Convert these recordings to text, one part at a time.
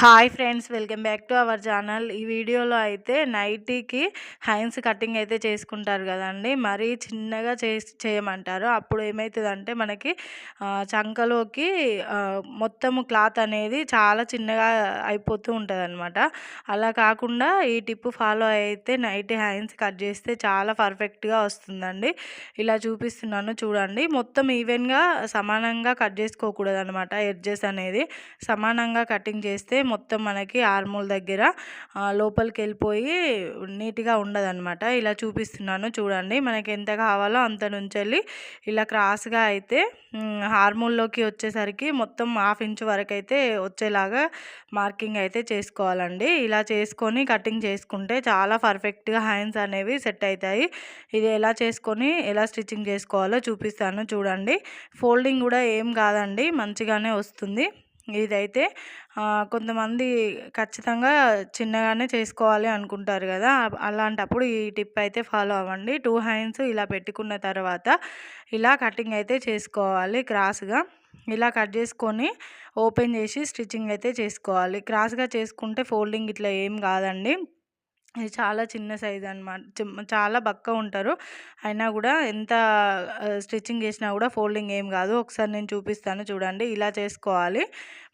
Hi friends welcome back to our channel. ఈ వీడియోలో అయితే నైటీకి హైన్స్ కటింగ్ అయితే చేసుకుంటారు కదండి. మరీ చిన్నగా చేసి చేయమంటారు. అప్పుడు ఏమవుతుందంటే మనకి చంకలోకి మొత్తము క్లాత్ అనేది చాలా చిన్నగా అయిపోతూ ఉంటుంది అలా కాకుండా ఈ టిప్ ఫాలో అయితే నైటీ హైన్స్ కట్ చేస్తే చాలా పర్ఫెక్ట్గా వస్తుందండి. ఇలా చూపిస్తున్నాను చూడండి. మొత్తం ఈవెన్గా సమానంగా కట్ చేసుకోకూడదు అనమాట ఎడ్జెస్ అనేది సమానంగా కటింగ్ చేస్తే మొత్తం మనకి ఆర్మూల్ దగ్గర లోపలికి వెళ్ళిపోయి నీట్గా ఉండదన్నమాట. ఇలా చూపిస్తున్నాను చూడండి. మనకి ఎంత కావాలో అంత నుంచి వెళ్ళి ఇలా క్రాస్గా అయితే హార్మూల్లోకి వచ్చేసరికి మొత్తం హాఫ్ ఇంచ్ వరకు అయితే వచ్చేలాగా మార్కింగ్ అయితే చేసుకోవాలండి. ఇలా చేసుకొని కటింగ్ చేసుకుంటే చాలా పర్ఫెక్ట్గా హ్యాండ్స్ అనేవి సెట్ అవుతాయి ఇది ఎలా చేసుకొని ఎలా స్టిచ్చింగ్ చేసుకోవాలో చూపిస్తాను చూడండి. ఫోల్డింగ్ కూడా ఏం కాదండి మంచిగానే వస్తుంది. ఇదైతే కొంతమంది ఖచ్చితంగా చిన్నగానే చేసుకోవాలి అనుకుంటారు కదా. అలాంటప్పుడు ఈ టిప్ అయితే ఫాలో అవ్వండి. టూ హ్యాండ్స్ ఇలా పెట్టుకున్న తర్వాత ఇలా కటింగ్ అయితే చేసుకోవాలి క్రాస్గా. ఇలా కట్ చేసుకొని ఓపెన్ చేసి స్టిచ్చింగ్ అయితే చేసుకోవాలి. క్రాస్గా చేసుకుంటే ఫోల్డింగ్ ఇట్లా ఏం కాదండి. ఇది చాలా చిన్న సైజ్ అనమాట చాలా బక్క ఉంటారు. అయినా కూడా ఎంత స్టిచ్చింగ్ చేసినా కూడా ఫోల్డింగ్ ఏం కాదు. ఒకసారి నేను చూపిస్తాను చూడండి. ఇలా చేసుకోవాలి.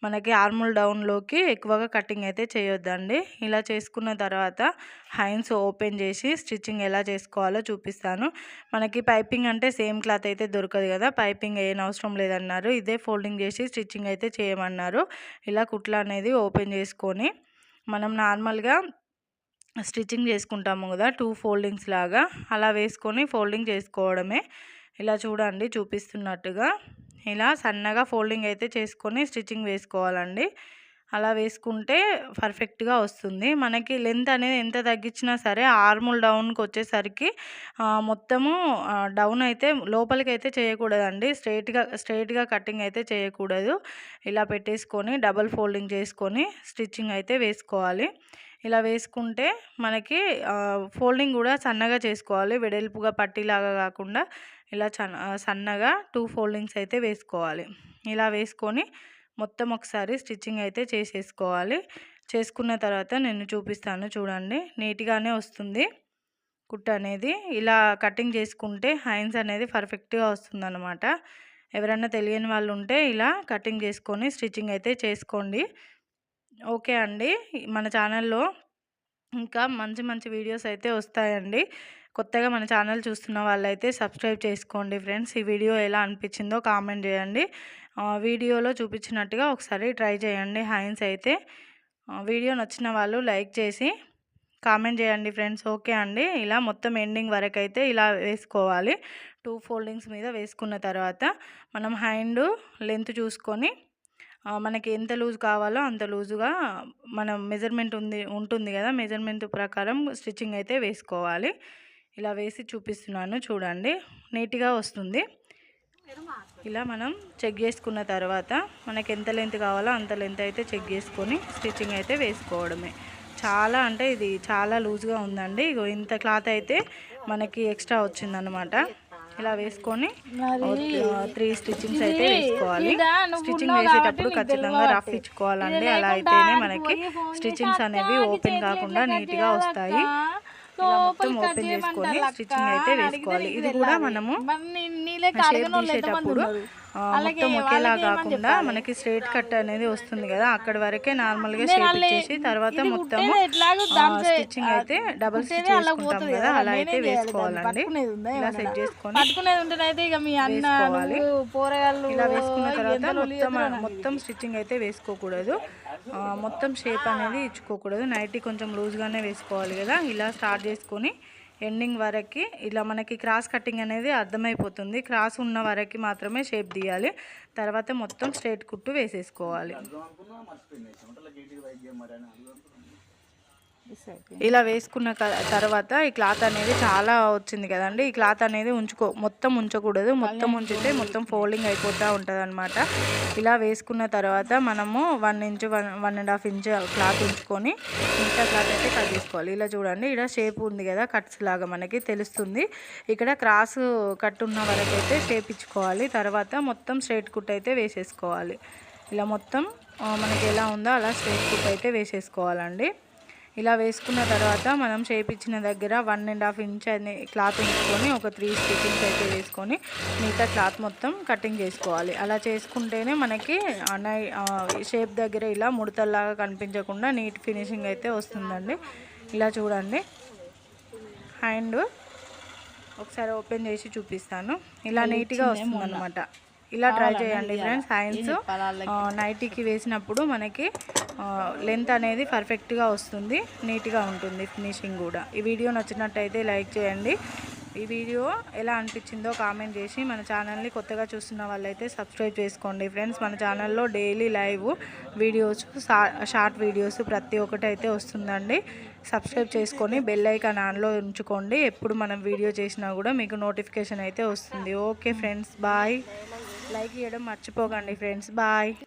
మనకి ఆర్ముల్ డౌన్లోకి ఎక్కువగా కటింగ్ అయితే చేయొద్దండి. ఇలా చేసుకున్న తర్వాత హైన్స్ ఓపెన్ చేసి స్టిచ్చింగ్ ఎలా చేసుకోవాలో చూపిస్తాను. మనకి పైపింగ్ అంటే సేమ్ క్లాత్ అయితే దొరకదు కదా. పైపింగ్ ఏం అవసరం లేదన్నారు. ఇదే ఫోల్డింగ్ చేసి స్టిచ్చింగ్ అయితే చేయమన్నారు. ఇలా కుట్లు అనేది ఓపెన్ చేసుకొని మనం నార్మల్గా స్టిచ్చింగ్ చేసుకుంటాము కదా టూ ఫోల్డింగ్స్ లాగా. అలా వేసుకొని ఫోల్డింగ్ చేసుకోవడమే. ఇలా చూడండి చూపిస్తున్నట్టుగా. ఇలా సన్నగా ఫోల్డింగ్ అయితే చేసుకొని స్టిచ్చింగ్ వేసుకోవాలండి. అలా వేసుకుంటే పర్ఫెక్ట్గా వస్తుంది. మనకి లెంత్ అనేది ఎంత తగ్గించినా సరే ఆర్ముల్ డౌన్కి వచ్చేసరికి మొత్తము డౌన్ అయితే లోపలికి అయితే చేయకూడదండి. స్ట్రైట్గా స్ట్రైట్గా కటింగ్ అయితే చేయకూడదు. ఇలా పెట్టేసుకొని డబల్ ఫోల్డింగ్ చేసుకొని స్టిచ్చింగ్ అయితే వేసుకోవాలి. ఇలా వేసుకుంటే మనకి ఫోల్డింగ్ కూడా సన్నగా చేసుకోవాలి. వెడల్పుగా పట్టిలాగా కాకుండా ఇలా సన్నగా టూ ఫోల్డింగ్స్ అయితే వేసుకోవాలి. ఇలా వేసుకొని మొత్తం ఒకసారి స్టిచ్చింగ్ అయితే చేసేసుకోవాలి. చేసుకున్న తర్వాత నేను చూపిస్తాను చూడండి. నీట్గానే వస్తుంది. కుట్ట అనేది ఇలా కటింగ్ చేసుకుంటే హైన్స్ అనేది పర్ఫెక్ట్గా వస్తుందన్నమాట. ఎవరైనా తెలియని వాళ్ళు ఉంటే ఇలా కటింగ్ చేసుకొని స్టిచ్చింగ్ అయితే చేసుకోండి. ఓకే అండి. మన ఛానల్లో ఇంకా మంచి మంచి వీడియోస్ అయితే వస్తాయండి. కొత్తగా మన ఛానల్ చూస్తున్న వాళ్ళైతే సబ్స్క్రైబ్ చేసుకోండి ఫ్రెండ్స్. ఈ వీడియో ఎలా అనిపించిందో కామెంట్ చేయండి. వీడియోలో చూపించినట్టుగా ఒకసారి ట్రై చేయండి హైన్స్ అయితే. వీడియో నచ్చిన వాళ్ళు లైక్ చేసి కామెంట్ చేయండి ఫ్రెండ్స్. ఓకే అండి. ఇలా మొత్తం ఎండింగ్ వరకు అయితే ఇలా వేసుకోవాలి. టూ ఫోల్డింగ్స్ మీద వేసుకున్న తర్వాత మనం హ్యాండ్ లెంత్ చూసుకొని మనకి ఎంత లూజ్ కావాలో అంత లూజుగా మనం మెజర్మెంట్ ఉంది ఉంటుంది కదా. మెజర్మెంట్ ప్రకారం స్టిచ్చింగ్ అయితే వేసుకోవాలి. ఇలా వేసి చూపిస్తున్నాను చూడండి. నీట్గా వస్తుంది. ఇలా మనం చెక్ చేసుకున్న తర్వాత మనకి ఎంత లెంత్ కావాలో అంత లెంత్ అయితే చెక్ చేసుకొని స్టిచ్చింగ్ అయితే వేసుకోవడమే. చాలా అంటే ఇది చాలా లూజ్గా ఉందండి. ఇగో ఇంత క్లాత్ అయితే మనకి ఎక్స్ట్రా వచ్చిందనమాట ఇలా వేసుకొని త్రీ స్టిచ్చింగ్స్ అయితే వేసుకోవాలి. స్టిచ్చింగ్ వేసేటప్పుడు ఖచ్చితంగా రఫ్ ఇచ్చుకోవాలండి. అలా అయితేనే మనకి స్టిచ్చింగ్స్ అనేవి ఓపెన్ కాకుండా నీట్గా వస్తాయి. ఇలా మొత్తం ఓపెన్ చేసుకొని స్టిచ్చింగ్ అయితే వేసుకోవాలి. ఇది కూడా మనము షేప్ తీసేటప్పుడు మొత్తం ఒకేలా కాకుండా మనకి స్ట్రైట్ కట్ అనేది వస్తుంది కదా అక్కడి వరకే నార్మల్గా షేప్ ఇచ్చేసి తర్వాత మొత్తం స్టిచ్చింగ్ అయితే డబుల్ స్టిచ్ కదా అలా అయితే వేసుకోవాలండి. ఇలా సెట్ చేసుకొని పోరగాళ్ళు ఇలా వేసుకున్న తర్వాత మొత్తం మొత్తం స్టిచ్చింగ్ అయితే వేసుకోకూడదు. మొత్తం షేప్ అనేది ఇచ్చుకోకూడదు. నైటీ కొంచెం లూజ్గానే వేసుకోవాలి కదా ఇలా స్టార్ట్ చేసుకొని ఎండింగ్ వరకు ఇలా మనకి క్రాస్ కటింగ్ అనేది అర్థమైపోతుంది. క్రాస్ ఉన్న వరకు మాత్రమే షేప్ తీయాలి. తర్వాత మొత్తం స్ట్రైట్ కుట్టు వేసేసుకోవాలి. ఇలా వేసుకున్న తర్వాత ఈ క్లాత్ అనేది చాలా వచ్చింది కదండి. ఈ క్లాత్ అనేది ఉంచుకో మొత్తం ఉంచకూడదు. మొత్తం ఉంచితే మొత్తం ఫోల్డింగ్ అయిపోతూ ఉంటుంది అనమాట ఇలా వేసుకున్న తర్వాత మనము one inch one one and half inch cloth ఉంచుకొని మిగతా క్లాత్ అయితే కట్ చేసుకోవాలి. ఇలా చూడండి ఇక్కడ షేప్ ఉంది కదా కట్స్ లాగా మనకి తెలుస్తుంది. ఇక్కడ క్రాస్ కట్ ఉన్న వరకు అయితే షేప్ ఇచ్చుకోవాలి. తర్వాత మొత్తం స్ట్రైట్ కుట్ అయితే వేసేసుకోవాలి. ఇలా మొత్తం మనకి ఎలా ఉందో అలా స్ట్రైట్ కుట్ అయితే వేసేసుకోవాలండి. ఇలా వేసుకున్న తర్వాత మనం చేపించిన దగ్గర వన్ అండ్ హాఫ్ ఇంచ్ అని క్లాత్ ఉంచుకొని ఒక త్రీ స్టిచ్చింగ్స్ అయితే వేసుకొని మిగతా క్లాత్ మొత్తం కటింగ్ చేసుకోవాలి. అలా చేసుకుంటేనే మనకి షేప్ దగ్గర ఇలా ముడతల్లాగా కనిపించకుండా నీట్ ఫినిషింగ్ అయితే వస్తుందండి. ఇలా చూడండి. హ్యాండ్ ఒకసారి ఓపెన్ చేసి చూపిస్తాను. ఇలా నీట్గా వస్తుంది అనమాట ఇలా ట్రై చేయండి ఫ్రెండ్స్ హ్యాండ్స్ నైటీకి వేసినప్పుడు మనకి లెంత్ అనేది పర్ఫెక్ట్గా వస్తుంది నీట్గా ఉంటుంది ఫినిషింగ్ కూడా. ఈ వీడియో నచ్చినట్టయితే లైక్ చేయండి. ఈ వీడియో ఎలా అనిపించిందో కామెంట్ చేసి మన ఛానల్ని కొత్తగా చూస్తున్న వాళ్ళైతే సబ్స్క్రైబ్ చేసుకోండి ఫ్రెండ్స్ మన ఛానల్లో daily live videos short videos ప్రతి ఒక్కటి అయితే వస్తుందండి. సబ్స్క్రైబ్ చేసుకొని బెల్ ఐకాన్ ఆన్లో ఉంచుకోండి. ఎప్పుడు మనం వీడియో చేసినా కూడా మీకు నోటిఫికేషన్ అయితే వస్తుంది. ఓకే ఫ్రెండ్స్ బాయ్ లైక్ చేయడం మర్చిపోకండి ఫ్రెండ్స్. బాయ్.